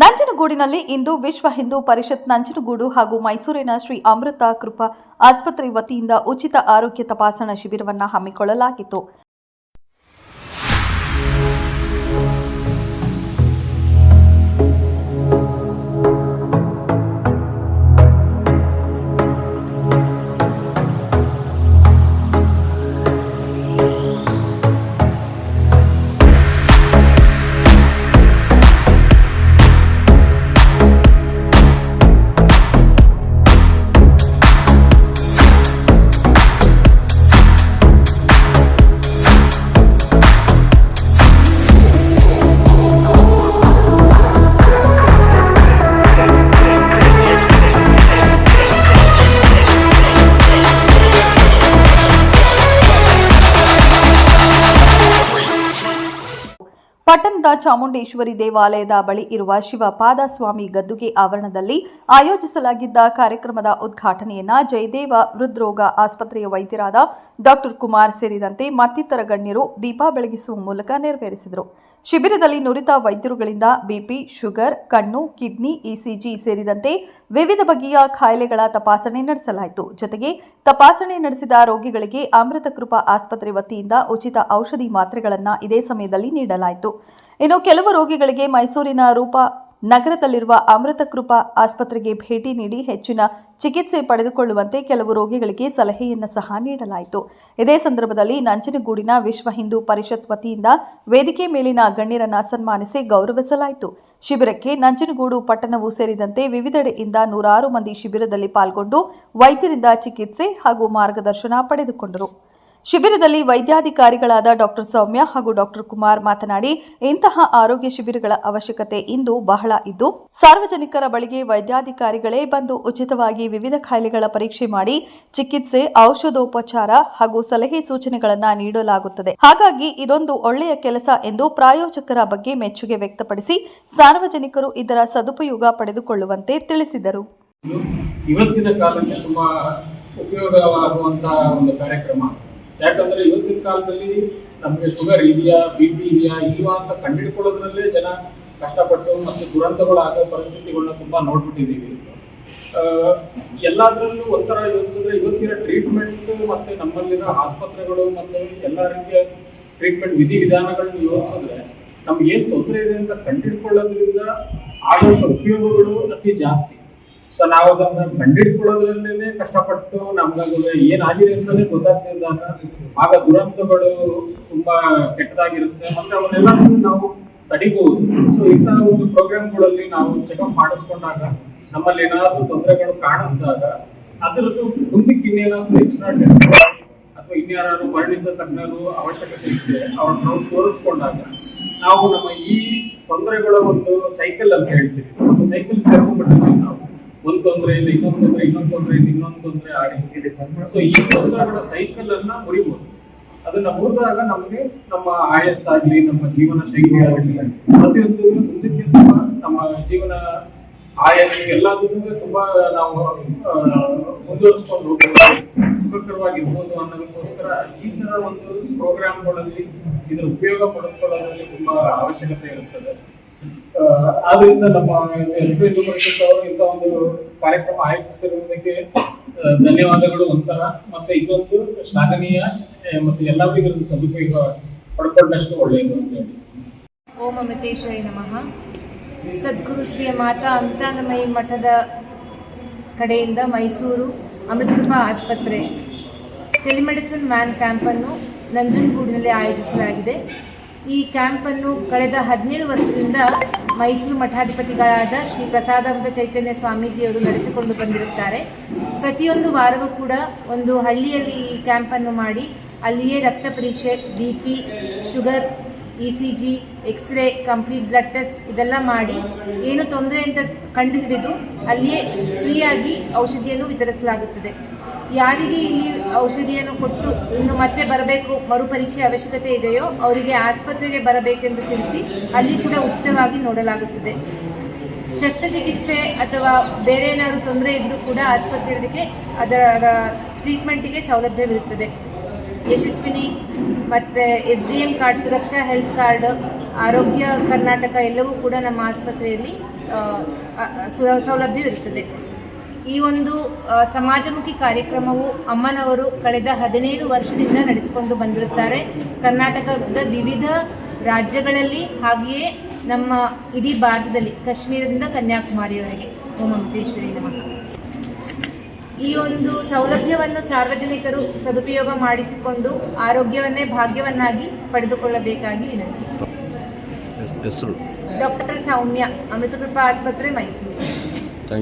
ನಂಜನಗೂಡಿನಲ್ಲಿ ಇಂದು ವಿಶ್ವ ಹಿಂದೂ ಪರಿಷತ್ ನಂಜನಗೂಡು ಹಾಗೂ ಮೈಸೂರಿನ ಶ್ರೀ ಅಮೃತ ಕೃಪಾ ಆಸ್ಪತ್ರೆ ವತಿಯಿಂದ ಉಚಿತ ಆರೋಗ್ಯ ತಪಾಸಣಾ ಶಿಬಿರವನ್ನು ಹಮ್ಮಿಕೊಳ್ಳಲಾಗಿತ್ತು. ಪಟ್ಟಣದ ಚಾಮುಂಡೇಶ್ವರಿ ದೇವಾಲಯದ ಬಳಿ ಇರುವ ಶಿವ ಪಾದಸ್ವಾಮಿ ಗದ್ದುಗೆ ಆವರಣದಲ್ಲಿ ಆಯೋಜಿಸಲಾಗಿದ್ದ ಕಾರ್ಯಕ್ರಮದ ಉದ್ಘಾಟನೆಯನ್ನ ಜಯದೇವ ಹೃದ್ರೋಗ ಆಸ್ಪತ್ರೆಯ ವೈದ್ಯರಾದ ಡಾಕ್ಟರ್ ಕುಮಾರ್ ಸೇರಿದಂತೆ ಮತ್ತಿತರ ಗಣ್ಯರು ದೀಪ ಬೆಳಗಿಸುವ ಮೂಲಕ ನೆರವೇರಿಸಿದರು. ಶಿಬಿರದಲ್ಲಿ ನುರಿತ ವೈದ್ಯರುಗಳಿಂದ ಬಿಪಿ, ಶುಗರ್, ಕಣ್ಣು, ಕಿಡ್ನಿ, ಇಸಿಜಿ ಸೇರಿದಂತೆ ವಿವಿಧ ಬಗೆಯ ಕಾಯಿಲೆಗಳ ತಪಾಸಣೆ ನಡೆಸಲಾಯಿತು. ಜೊತೆಗೆ ತಪಾಸಣೆ ನಡೆಸಿದ ರೋಗಿಗಳಿಗೆ ಅಮೃತ ಕೃಪಾ ಆಸ್ಪತ್ರೆ ವತಿಯಿಂದ ಉಚಿತ ಔಷಧಿ ಮಾತ್ರೆಗಳನ್ನು ಇದೇ ಸಮಯದಲ್ಲಿ ನೀಡಲಾಯಿತು. ಇನ್ನು ಕೆಲವು ರೋಗಿಗಳಿಗೆ ಮೈಸೂರಿನ ರೂಪ ನಗರದಲ್ಲಿರುವ ಅಮೃತ ಕೃಪಾ ಆಸ್ಪತ್ರೆಗೆ ಭೇಟಿ ನೀಡಿ ಹೆಚ್ಚಿನ ಚಿಕಿತ್ಸೆ ಪಡೆದುಕೊಳ್ಳುವಂತೆ ಕೆಲವು ರೋಗಿಗಳಿಗೆ ಸಲಹೆಯನ್ನು ಸಹ ನೀಡಲಾಯಿತು. ಇದೇ ಸಂದರ್ಭದಲ್ಲಿ ನಂಜನಗೂಡಿನ ವಿಶ್ವ ಹಿಂದೂ ಪರಿಷತ್ ವತಿಯಿಂದ ವೇದಿಕೆ ಮೇಲಿನ ಗಣ್ಯರನ್ನು ಸನ್ಮಾನಿಸಿ ಗೌರವಿಸಲಾಯಿತು. ಶಿಬಿರಕ್ಕೆ ನಂಜನಗೂಡು ಪಟ್ಟಣವು ಸೇರಿದಂತೆ ವಿವಿಧೆಡೆಯಿಂದ ನೂರಾರು ಮಂದಿ ಶಿಬಿರದಲ್ಲಿ ಪಾಲ್ಗೊಂಡು ವೈದ್ಯರಿಂದ ಚಿಕಿತ್ಸೆ ಹಾಗೂ ಮಾರ್ಗದರ್ಶನ ಪಡೆದುಕೊಂಡರು. ಶಿಬಿರದಲ್ಲಿ ವೈದ್ಯಾಧಿಕಾರಿಗಳಾದ ಡಾಕ್ಟರ್ ಸೌಮ್ಯ ಹಾಗೂ ಡಾಕ್ಟರ್ ಕುಮಾರ್ ಮಾತನಾಡಿ, ಇಂತಹ ಆರೋಗ್ಯ ಶಿಬಿರಗಳ ಅವಶ್ಯಕತೆ ಇಂದು ಬಹಳ ಇದ್ದು, ಸಾರ್ವಜನಿಕರ ಬಳಿಗೆ ವೈದ್ಯಾಧಿಕಾರಿಗಳೇ ಬಂದು ಉಚಿತವಾಗಿ ವಿವಿಧ ಕಾಯಿಲೆಗಳ ಪರೀಕ್ಷೆ ಮಾಡಿ, ಚಿಕಿತ್ಸೆ, ಔಷಧೋಪಚಾರ ಹಾಗೂ ಸಲಹೆ ಸೂಚನೆಗಳನ್ನು ನೀಡಲಾಗುತ್ತದೆ. ಹಾಗಾಗಿ ಇದೊಂದು ಒಳ್ಳೆಯ ಕೆಲಸ ಎಂದು ಪ್ರಾಯೋಜಕರ ಬಗ್ಗೆ ಮೆಚ್ಚುಗೆ ವ್ಯಕ್ತಪಡಿಸಿ, ಸಾರ್ವಜನಿಕರು ಇದರ ಸದುಪಯೋಗ ಪಡೆದುಕೊಳ್ಳುವಂತೆ ತಿಳಿಸಿದರು. ಇವತ್ತಿನ ಕಾಲಕ್ಕೆ ತುಂಬಾ ಉಪಯೋಗವಾಗುವಂತಹ ಒಂದು ಕಾರ್ಯಕ್ರಮ. ಯಾಕಂದ್ರೆ ಇವತ್ತಿನ ಕಾಲದಲ್ಲಿ ನಮಗೆ ಶುಗರ್ ಇದೆಯಾ ಬಿ ಪಿ ಇದೆಯಾ, ಇಲ್ವಾ ಅಂತ ಕಂಡಿಡ್ಕೊಳ್ಳೋದ್ರಲ್ಲೇ ಜನ ಕಷ್ಟಪಟ್ಟು ಮತ್ತು ದುರಂತಗಳಾಗೋ ಪರಿಸ್ಥಿತಿಗಳನ್ನ ತುಂಬಾ ನೋಡ್ಬಿಟ್ಟಿದ್ದೀವಿ. ಎಲ್ಲಾದ್ರಲ್ಲೂ ಒಂಥರ ಯೋಚಿಸಿದ್ರೆ ಇವತ್ತಿನ ಟ್ರೀಟ್ಮೆಂಟ್ ಮತ್ತೆ ನಮ್ಮಲ್ಲಿರೋ ಆಸ್ಪತ್ರೆಗಳು ಮತ್ತು ಎಲ್ಲ ರೀತಿಯ ಟ್ರೀಟ್ಮೆಂಟ್ ವಿಧಿವಿಧಾನಗಳನ್ನ ಯೋಚಿಸಿದ್ರೆ ನಮ್ಗೆ ಏನು ತೊಂದರೆ ಇದೆ ಅಂತ ಕಂಡುಹಿಡ್ಕೊಳ್ಳೋದ್ರಿಂದ ಆಗುವಂತ ಉಪಯೋಗಗಳು ಅತಿ ಜಾಸ್ತಿ. ಸೊ ನಾವು ಅದನ್ನ ಕಂಡಿಟ್ಕೊಳ್ಳೋದ್ರಲ್ಲೇ ಕಷ್ಟಪಟ್ಟು ನಮ್ಗದು ಏನಾಗಿದೆ ಅಂತಾನೆ ಗೊತ್ತಾಗ್ತಿದ್ದಾಗ ಆಗ ದುರಂತಗಳು ತುಂಬಾ ಕೆಟ್ಟದಾಗಿರುತ್ತೆ. ಮತ್ತೆ ಅವನ್ನೆಲ್ಲ ನಾವು ತಡಿಬಹುದು ಸೊ ಇಂತಹ ಒಂದು ಪ್ರೋಗ್ರಾಮ್ಗಳಲ್ಲಿ ನಾವು ಚೆಕಪ್ ಮಾಡಿಸ್ಕೊಂಡಾಗ ನಮ್ಮಲ್ಲಿ ಏನಾದರೂ ತೊಂದರೆಗಳು ಕಾಣಿಸಿದಾಗ ಅದರದ್ದು ಮುಂದಕ್ಕೆ ಇನ್ನೇನಾದ್ರೂ ಎಕ್ಸ್ಟ್ರಾ ಟೆಸ್ಟ್ ಅಥವಾ ಇನ್ಯಾರು ಪರಿಣಿತ ತಜ್ಞರು ಅವಶ್ಯಕತೆ ಇದ್ರೆ ಅವ್ರನ್ನ ನಾವು ತೋರಿಸ್ಕೊಂಡಾಗ ನಾವು ನಮ್ಮ ಈ ತೊಂದರೆಗಳ ಒಂದು ಸೈಕಲ್ ಅಂತ ಹೇಳ್ತೀವಿ. ಒಂದು ಸೈಕಲ್ ಸೇರ್ಕೊಂಡ್ಬಿಟ್ಟಿರ್ತೀವಿ ನಾವು. ಒಂದ್ ತೊಂದರೆಯಿಂದ ಇನ್ನೊಂದು ತೊಂದರೆ ಇನ್ನೊಂದು ತೊಂದರೆಯಿಂದ ಇನ್ನೊಂದು ತೊಂದರೆ ಆಡಿ ಸೊ ಈ ತೊಂದರೆಗಳ ಸೈಕಲ್ ಅನ್ನ ಮುರಿಬಹುದು ಅದನ್ನ ಮುರಿದಾಗ ನಮಗೆ ನಮ್ಮ ಆಯಸ್ಸಾಗ್ಲಿ, ನಮ್ಮ ಜೀವನ ಶೈಲಿ ಆಗಲಿ ಪ್ರತಿಯೊಂದು ಮುಂದಕ್ಕೆ ನಮ್ಮ ಜೀವನ ಆಯಸ್ ಎಲ್ಲದಕ್ಕೂ ತುಂಬಾ ನಾವು ಮುಂದುವರಿಸ್ಕೊಂಡು ಸುಖಕರವಾಗಿರ್ಬೋದು ಅನ್ನೋದಕ್ಕೋಸ್ಕರ ಈ ತರ ಒಂದು ಪ್ರೋಗ್ರಾಮ್ಗಳಲ್ಲಿ ಇದರ ಉಪಯೋಗ ಪಡೆದುಕೊಳ್ಳೋದ್ರಲ್ಲಿ ತುಂಬಾ ಅವಶ್ಯಕತೆ ಇರುತ್ತದೆ. ಆದ್ರಿಂದ ನಮ್ಮ ಎಲ್ ಪಿ ಪರಿಷತ್ ಅವರು ಇಂಥ ಒಂದು ಕಾರ್ಯಕ್ರಮ ಆಯೋಜಿಸಿರುವುದಕ್ಕೆ ಧನ್ಯವಾದಗಳು ಒಂಥರ. ಮತ್ತೆ ಇದೊಂದು ಶ್ಲಾಘನೀಯ ಮತ್ತು ಎಲ್ಲರಿಗೂ ಇದೊಂದು ಸದುಪಯೋಗ ಪಡ್ಕೊಂಡಷ್ಟು ಒಳ್ಳೆಯದು ಅಂತ ಹೇಳಿ. ಓಂ ಅಮೃತೇಶ್ವರಿ ನಮಃ. ಸದ್ಗುರು ಶ್ರೀ ಮಾತಾ ಅಂತಾನಮಯಿ ಮಠದ ಕಡೆಯಿಂದ ಮೈಸೂರು ಅಮೃತಕೃಪಾ ಆಸ್ಪತ್ರೆ, ಟೆಲಿಮೆಡಿಸಿನ್ ಮ್ಯಾನ್ ಕ್ಯಾಂಪನ್ನು ನಂಜನಗೂಡಿನಲ್ಲಿ ಆಯೋಜಿಸಲಾಗಿದೆ. ಈ ಕ್ಯಾಂಪನ್ನು ಕಳೆದ ಹದಿನೇಳು ವರ್ಷದಿಂದ ಮೈಸೂರು ಮಠಾಧಿಪತಿಗಳಾದ ಶ್ರೀ ಪ್ರಸಾದಾನಂದ ಚೈತನ್ಯ ಸ್ವಾಮೀಜಿಯವರು ನಡೆಸಿಕೊಂಡು ಬಂದಿರುತ್ತಾರೆ. ಪ್ರತಿಯೊಂದು ವಾರವೂ ಕೂಡ ಒಂದು ಹಳ್ಳಿಯಲ್ಲಿ ಈ ಕ್ಯಾಂಪನ್ನು ಮಾಡಿ ಅಲ್ಲಿಯೇ ರಕ್ತ ಪರೀಕ್ಷೆ B P sugar E C G X ray complete blood test ಇದೆಲ್ಲ ಮಾಡಿ ಏನು ತೊಂದರೆ ಅಂತ ಕಂಡುಹಿಡಿದು ಅಲ್ಲಿಯೇ ಫ್ರೀಯಾಗಿ ಔಷಧಿಯನ್ನು ವಿತರಿಸಲಾಗುತ್ತದೆ. ಯಾರಿಗೆ ಇಲ್ಲಿ ಔಷಧಿಯನ್ನು ಕೊಟ್ಟು ಇನ್ನು ಮತ್ತೆ ಬರಬೇಕು, ಮರುಪರೀಕ್ಷೆ ಅವಶ್ಯಕತೆ ಇದೆಯೋ ಅವರಿಗೆ ಆಸ್ಪತ್ರೆಗೆ ಬರಬೇಕೆಂದು ತಿಳಿಸಿ ಅಲ್ಲಿ ಕೂಡ ಉಚಿತವಾಗಿ ನೋಡಲಾಗುತ್ತದೆ. ಶಸ್ತ್ರಚಿಕಿತ್ಸೆ ಅಥವಾ ಬೇರೆ ಏನಾದರೂ ತೊಂದರೆ ಇದ್ದರೂ ಕೂಡ ಆಸ್ಪತ್ರೆಗಳಿಗೆ ಅದರ ಟ್ರೀಟ್ಮೆಂಟಿಗೆ ಸೌಲಭ್ಯವಿರುತ್ತದೆ. ಯಶಸ್ವಿನಿ ಮತ್ತು S D M card, Suraksha health card, Arogya Karnataka ಎಲ್ಲವೂ ಕೂಡ ನಮ್ಮ ಆಸ್ಪತ್ರೆಯಲ್ಲಿ ಸೌಲಭ್ಯವಿರುತ್ತದೆ. ಈ ಒಂದು ಸಮಾಜಮುಖಿ ಕಾರ್ಯಕ್ರಮವು ಅಮ್ಮನವರು ಕಳೆದ ಹದಿನೇಳು ವರ್ಷದಿಂದ ನಡೆಸಿಕೊಂಡು ಬಂದಿರುತ್ತಾರೆ. ಕರ್ನಾಟಕದ ವಿವಿಧ ರಾಜ್ಯಗಳಲ್ಲಿ ಹಾಗೆಯೇ ನಮ್ಮ ಇಡೀ ಭಾರತದಲ್ಲಿ ಕಾಶ್ಮೀರದಿಂದ ಕನ್ಯಾಕುಮಾರಿಯವರೆಗೆ. ಓಂ ಅಮೃತೇಶ್ವರಿ ನಮಃ. ಈ ಒಂದು ಸೌಲಭ್ಯವನ್ನು ಸಾರ್ವಜನಿಕರು ಸದುಪಯೋಗ ಮಾಡಿಸಿಕೊಂಡು ಆರೋಗ್ಯವನ್ನೇ ಭಾಗ್ಯವನ್ನಾಗಿ ಪಡೆದುಕೊಳ್ಳಬೇಕಾಗಿ ವಿನಂತಿ. ಡಾಕ್ಟರ್ ಸೌಮ್ಯ ಅಮೃತಕೃಪ ಆಸ್ಪತ್ರೆ ಮೈಸೂರು.